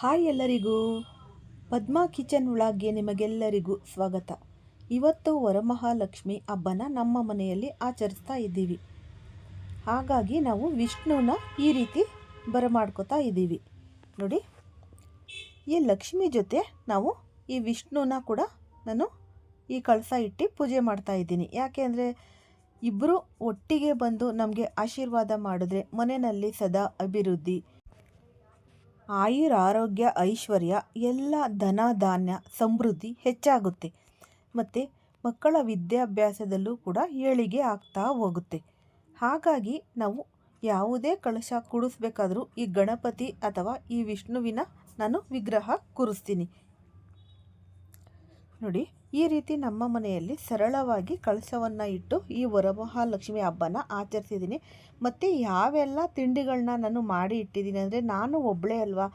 Hi ಎಲ್ಲರಿಗೂ. Padma kitchen ಒಳಗೆ ನಿಮಗೆಲ್ಲರಿಗೂ ಸ್ವಾಗತ. ಇವತ್ತು ವರಮಹಾಲಕ್ಷ್ಮಿ ಹಬ್ಬನ ನಮ್ಮ ಮನೆಯಲ್ಲಿ ಆಚರಿಸ್ತಾ ಇದ್ದೀವಿ. ಹಾಗಾಗಿ ನಾವು ವಿಷ್ಣುನ ಈ ರೀತಿ ಬರಮಾಡ್ಕೋತಾ ಇದ್ದೀವಿ. ನೋಡಿ, ಈ ಲಕ್ಷ್ಮಿ ಜೊತೆ ನಾವು ಈ ವಿಷ್ಣುನ ಕೂಡ ನಾನು ಈ ಕಳಸ ಇಟ್ಟು ಪೂಜೆ ಮಾಡ್ತಾ ಇದ್ದೀನಿ. ಯಾಕೆ ಅಂದರೆ ಇಬ್ಬರು ಒಟ್ಟಿಗೆ ಬಂದು ನಮಗೆ ಆಶೀರ್ವಾದ ಮಾಡಿದ್ರೆ ಮನೆಯಲ್ಲಿ ಸದಾ ಅಭಿವೃದ್ಧಿ ಆಯುರ್ ಆರೋಗ್ಯ, ಐಶ್ವರ್ಯ, ಎಲ್ಲ ಧನ ಧಾನ್ಯ ಸಮೃದ್ಧಿ ಹೆಚ್ಚಾಗುತ್ತೆ. ಮತ್ತು ಮಕ್ಕಳ ವಿದ್ಯಾಭ್ಯಾಸದಲ್ಲೂ ಕೂಡ ಏಳಿಗೆ ಆಗ್ತಾ ಹೋಗುತ್ತೆ. ಹಾಗಾಗಿ ನಾವು ಯಾವುದೇ ಕಳಶ ಕೂಡಿಸ್ಬೇಕಾದ್ರೂ ಈ ಗಣಪತಿ ಅಥವಾ ಈ ವಿಷ್ಣುವಿನ ನಾನು ವಿಗ್ರಹ ಕೂರಿಸ್ತೀನಿ. ನೋಡಿ ಈ ರೀತಿ ನಮ್ಮ ಮನೆಯಲ್ಲಿ ಸರಳವಾಗಿ ಕಳಸವನ್ನು ಇಟ್ಟು ಈ ವರಮಹಾಲಕ್ಷ್ಮಿ ಹಬ್ಬನ ಆಚರಿಸಿದ್ದೀನಿ. ಮತ್ತು ಯಾವೆಲ್ಲ ತಿಂಡಿಗಳನ್ನ ನಾನು ಮಾಡಿ ಇಟ್ಟಿದ್ದೀನಿ ಅಂದರೆ ನಾನು ಒಬ್ಬಳೇ ಅಲ್ವಾ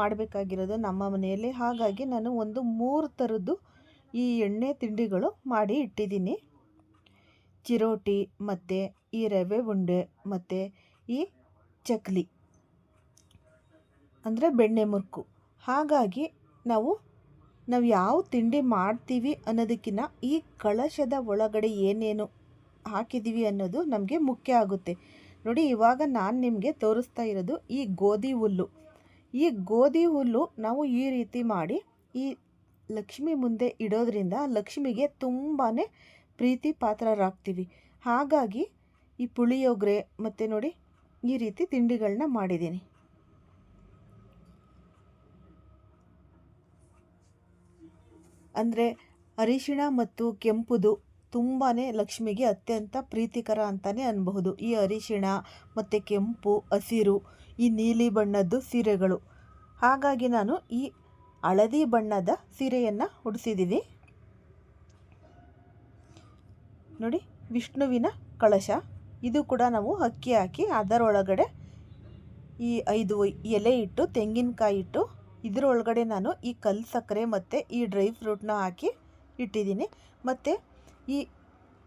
ಮಾಡಬೇಕಾಗಿರೋದು ನಮ್ಮ ಮನೆಯಲ್ಲಿ. ಹಾಗಾಗಿ ನಾನು ಒಂದು ಮೂರು ಥರದ್ದು ಈ ಎಣ್ಣೆ ತಿಂಡಿಗಳು ಮಾಡಿ ಇಟ್ಟಿದ್ದೀನಿ. ಚಿರೋಟಿ, ಮತ್ತು ಈ ರವೆ ಉಂಡೆ, ಮತ್ತು ಈ ಚಕ್ಲಿ, ಅಂದರೆ ಬೆಣ್ಣೆ ಮುರುಕು. ಹಾಗಾಗಿ ನಾವು ನಾವು ಯಾವ ತಿಂಡಿ ಮಾಡ್ತೀವಿ ಅನ್ನೋದಕ್ಕಿಂತ ಈ ಕಳಶದ ಒಳಗಡೆ ಏನೇನು ಹಾಕಿದ್ದೀವಿ ಅನ್ನೋದು ನಮಗೆ ಮುಖ್ಯ ಆಗುತ್ತೆ. ನೋಡಿ, ಇವಾಗ ನಾನು ನಿಮಗೆ ತೋರಿಸ್ತಾ ಇರೋದು ಈ ಗೋಧಿ ಹುಲ್ಲು. ಈ ಗೋಧಿ ಹುಲ್ಲು ನಾವು ಈ ರೀತಿ ಮಾಡಿ, ಈ ಲಕ್ಷ್ಮಿ ಮುಂದೆ ಇಡೋದ್ರಿಂದ ಲಕ್ಷ್ಮಿಗೆ ತುಂಬಾ ಪ್ರೀತಿ ಪಾತ್ರರಾಗ್ತೀವಿ. ಹಾಗಾಗಿ ಈ ಪುಳಿಯೋಗರೆ ಮತ್ತು ನೋಡಿ ಈ ರೀತಿ ತಿಂಡಿಗಳನ್ನ ಮಾಡಿದ್ದೀನಿ. ಅಂದರೆ ಅರಿಶಿಣ ಮತ್ತು ಕೆಂಪುದು ತುಂಬಾ ಲಕ್ಷ್ಮಿಗೆ ಅತ್ಯಂತ ಪ್ರೀತಿಕರ ಅಂತಲೇ ಅನ್ಬಹುದು. ಈ ಅರಿಶಿಣ ಮತ್ತು ಕೆಂಪು, ಹಸಿರು, ಈ ನೀಲಿ ಬಣ್ಣದ್ದು ಸೀರೆಗಳು. ಹಾಗಾಗಿ ನಾನು ಈ ಹಳದಿ ಬಣ್ಣದ ಸೀರೆಯನ್ನು ಉಡಿಸಿದ್ದೀವಿ ನೋಡಿ, ವಿಷ್ಣುವಿನ ಕಳಶ. ಇದು ಕೂಡ ನಾವು ಅಕ್ಕಿ ಹಾಕಿ ಅದರೊಳಗಡೆ ಈ ಐದು ಎಲೆ ಇಟ್ಟು, ತೆಂಗಿನಕಾಯಿ ಇಟ್ಟು ಇದರೊಳಗಡೆ ನಾನು ಈ ಕಲ್ಲು ಸಕ್ಕರೆ ಮತ್ತು ಈ ಡ್ರೈ ಫ್ರೂಟ್ನ ಹಾಕಿ ಇಟ್ಟಿದ್ದೀನಿ. ಮತ್ತು ಈ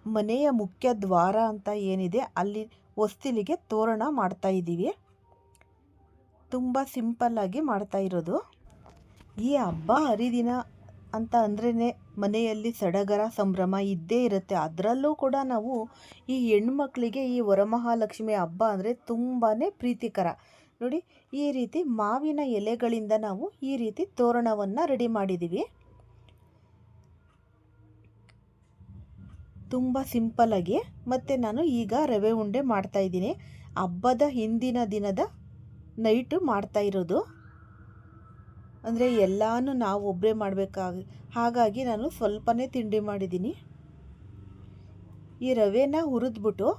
ಮನೆಯ ಮುಖ್ಯ ದ್ವಾರ ಅಂತ ಏನಿದೆ, ಅಲ್ಲಿ ಹೊಸ್ತಿಲಿಗೆ ತೋರಣ ಮಾಡ್ತಾ ಇದ್ದೀವಿ. ತುಂಬ ಸಿಂಪಲ್ಲಾಗಿ ಮಾಡ್ತಾ ಇರೋದು. ಈ ಹಬ್ಬ ಹರಿದಿನ ಅಂತ ಅಂದ್ರೇ ಮನೆಯಲ್ಲಿ ಸಡಗರ ಸಂಭ್ರಮ ಇದ್ದೇ ಇರುತ್ತೆ. ಅದರಲ್ಲೂ ಕೂಡ ನಾವು ಈ ಹೆಣ್ಮಕ್ಳಿಗೆ ಈ ವರಮಹಾಲಕ್ಷ್ಮಿ ಹಬ್ಬ ಅಂದರೆ ತುಂಬಾ ಪ್ರೀತಿಕರ. ನೋಡಿ, ಈ ರೀತಿ ಮಾವಿನ ಎಲೆಗಳಿಂದ ನಾವು ಈ ರೀತಿ ತೋರಣವನ್ನು ರೆಡಿ ಮಾಡಿದ್ದೀವಿ ತುಂಬ ಸಿಂಪಲಾಗಿ ಮತ್ತು ನಾನು ಈಗ ರವೆ ಉಂಡೆ ಮಾಡ್ತಾ ಇದ್ದೀನಿ. ಹಬ್ಬದ ಹಿಂದಿನ ದಿನದ ನೈಟು ಮಾಡ್ತಾ ಇರೋದು. ಅಂದರೆ ಎಲ್ಲನೂ ನಾವು ಒಬ್ಬರೇ ಮಾಡಬೇಕಾಗಿ, ಹಾಗಾಗಿ ನಾನು ಸ್ವಲ್ಪನೇ ತಿಂಡಿ ಮಾಡಿದ್ದೀನಿ ಈ ರವೆನ ಹುರಿದ್ಬಿಟ್ಟು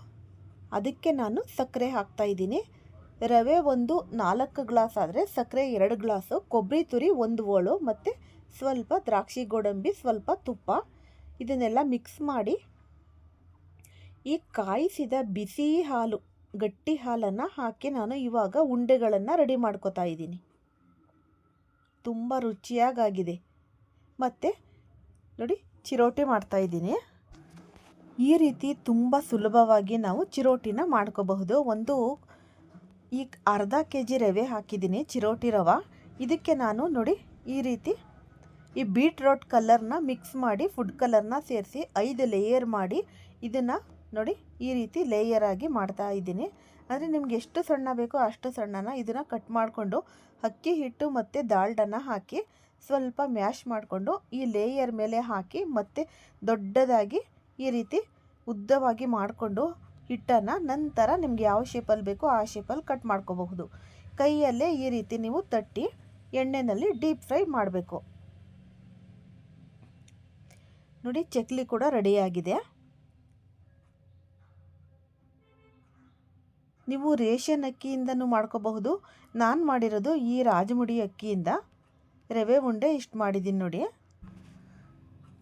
ಅದಕ್ಕೆ ನಾನು ಸಕ್ಕರೆ ಹಾಕ್ತಾಯಿದ್ದೀನಿ ರವೆ ಒಂದು ನಾಲ್ಕು ಗ್ಲಾಸ್ ಆದರೆ ಸಕ್ಕರೆ ಎರಡು ಗ್ಲಾಸು, ಕೊಬ್ಬರಿ ತುರಿ ಒಂದು ಓಳು, ಮತ್ತು ಸ್ವಲ್ಪ ದ್ರಾಕ್ಷಿ ಗೋಡಂಬಿ, ಸ್ವಲ್ಪ ತುಪ್ಪ. ಇದನ್ನೆಲ್ಲ ಮಿಕ್ಸ್ ಮಾಡಿ ಈ ಕಾಯಿಸಿದ ಬಿಸಿ ಹಾಲು, ಗಟ್ಟಿ ಹಾಲನ್ನು ಹಾಕಿ ನಾನು ಇವಾಗ ಉಂಡೆಗಳನ್ನು ರೆಡಿ ಮಾಡ್ಕೋತಾ ಇದ್ದೀನಿ. ತುಂಬ ರುಚಿಯಾಗಾಗಿದೆ. ಮತ್ತು ನೋಡಿ, ಚಿರೋಟಿ ಮಾಡ್ತಾಯಿದ್ದೀನಿ ಈ ರೀತಿ ತುಂಬ ಸುಲಭವಾಗಿ ನಾವು ಚಿರೋಟಿನ ಮಾಡ್ಕೋಬಹುದು. ಒಂದು ಈಗ ಅರ್ಧ ಕೆ ಜಿ ರವೆ ಹಾಕಿದ್ದೀನಿ, ಚಿರೋಟಿ ರವೆ. ಇದಕ್ಕೆ ನಾನು ನೋಡಿ ಈ ರೀತಿ ಈ ಬೀಟ್ರೋಟ್ ಕಲರ್ನ ಮಿಕ್ಸ್ ಮಾಡಿ ಫುಡ್ ಕಲರ್ನ ಸೇರಿಸಿ ಐದು ಲೇಯರ್ ಮಾಡಿ ಇದನ್ನು ನೋಡಿ ಈ ರೀತಿ ಲೇಯರ್ ಆಗಿ ಮಾಡ್ತಾ ಇದ್ದೀನಿ. ಅಂದರೆ ನಿಮ್ಗೆ ಎಷ್ಟು ಸಣ್ಣ ಬೇಕೋ ಅಷ್ಟು ಸಣ್ಣನ ಇದನ್ನು ಕಟ್ ಮಾಡಿಕೊಂಡು ಅಕ್ಕಿ, ಹಿಟ್ಟು ಮತ್ತು ದಾಲ್ಡನ್ನ ಹಾಕಿ ಸ್ವಲ್ಪ ಮ್ಯಾಶ್ ಮಾಡಿಕೊಂಡು ಈ ಲೇಯರ್ ಮೇಲೆ ಹಾಕಿ ಮತ್ತೆ ದೊಡ್ಡದಾಗಿ ಈ ರೀತಿ ಉದ್ದವಾಗಿ ಮಾಡಿಕೊಂಡು ಹಿಟ್ಟನ್ನು ನಂತರ ನಿಮ್ಗೆ ಯಾವ ಶೇಪಲ್ಲಿ ಬೇಕೋ ಆ ಶೇಪಲ್ಲಿ ಕಟ್ ಮಾಡ್ಕೋಬಹುದು. ಕೈಯಲ್ಲೇ ಈ ರೀತಿ ನೀವು ತಟ್ಟಿ ಎಣ್ಣೆಯಲ್ಲಿ ಡೀಪ್ ಫ್ರೈ ಮಾಡಬೇಕು. ನೋಡಿ, ಚಕ್ಲಿ ಕೂಡ ರೆಡಿಯಾಗಿದೆ ನೀವು ರೇಷನ್ ಅಕ್ಕಿಯಿಂದನೂ ಮಾಡ್ಕೋಬಹುದು. ನಾನು ಮಾಡಿರೋದು ಈ ರಾಜಮುಡಿ ಅಕ್ಕಿಯಿಂದ. ರವೆ ಉಂಡೆ ಇಷ್ಟು ಮಾಡಿದ್ದೀನಿ ನೋಡಿ.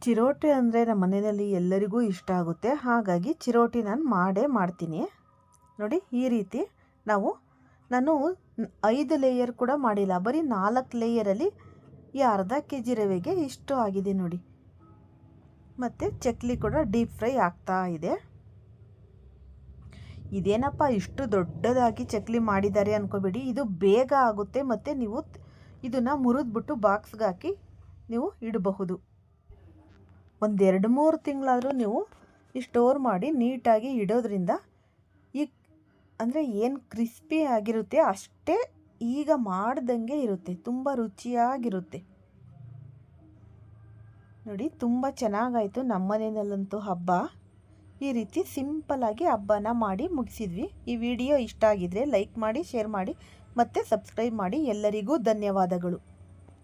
ಚಿರೋಟಿ ಅಂದರೆ ನಮ್ಮ ಮನೆಯಲ್ಲಿ ಎಲ್ಲರಿಗೂ ಇಷ್ಟ ಆಗುತ್ತೆ. ಹಾಗಾಗಿ ಚಿರೋಟಿ ನಾನು ಮಾಡೇ ಮಾಡ್ತೀನಿ. ನೋಡಿ, ಈ ರೀತಿ ನಾವು ನಾನು ಐದು ಲೇಯರ್ ಕೂಡ ಮಾಡಿಲ್ಲ. ಬರೀ ನಾಲ್ಕು ಲೇಯರಲ್ಲಿ ಈ ಅರ್ಧ ಕೆ ಜಿ ರವೆಗೆ ಇಷ್ಟು ಆಗಿದೆ ನೋಡಿ. ಮತ್ತು ಚಕ್ಲಿ ಕೂಡ ಡೀಪ್ ಫ್ರೈ ಆಗ್ತಾ ಇದೆ. ಇದೇನಪ್ಪ, ಇಷ್ಟು ದೊಡ್ಡದಾಗಿ ಚಕ್ಲಿ ಮಾಡಿದ್ದಾರೆ ಅಂದ್ಕೋಬೇಡಿ ಇದು ಬೇಗ ಆಗುತ್ತೆ ಮತ್ತು ನೀವು ಇದನ್ನು ಮುರಿದ್ಬಿಟ್ಟು ಬಾಕ್ಸ್ಗೆ ಹಾಕಿ ನೀವು ಇಡಬಹುದು. ಒಂದೆರಡು ಮೂರು ತಿಂಗಳಾದರೂ ನೀವು ಈ ಸ್ಟೋರ್ ಮಾಡಿ ನೀಟಾಗಿ ಇಡೋದ್ರಿಂದ ಈ ಅಂದರೆ ಏನು ಕ್ರಿಸ್ಪಿ ಆಗಿರುತ್ತೆ ಅಷ್ಟೇ ಈಗ ಮಾಡ್ದಂಗೆ ಇರುತ್ತೆ, ತುಂಬ ರುಚಿಯಾಗಿರುತ್ತೆ. ನೋಡಿ, ತುಂಬ ಚೆನ್ನಾಗಾಯಿತು ನಮ್ಮ ಮನೆಯಲ್ಲಂತೂ ಹಬ್ಬ. ಈ ರೀತಿ ಸಿಂಪಲಾಗಿ ಹಬ್ಬನ ಮಾಡಿ ಮುಗಿಸಿದ್ವಿ. ಈ ವಿಡಿಯೋ ಇಷ್ಟ ಆಗಿದರೆ ಲೈಕ್ ಮಾಡಿ ಶೇರ್ ಮಾಡಿ, ಮತ್ತು ಸಬ್ಸ್ಕ್ರೈಬ್ ಮಾಡಿ. ಎಲ್ಲರಿಗೂ ಧನ್ಯವಾದಗಳು.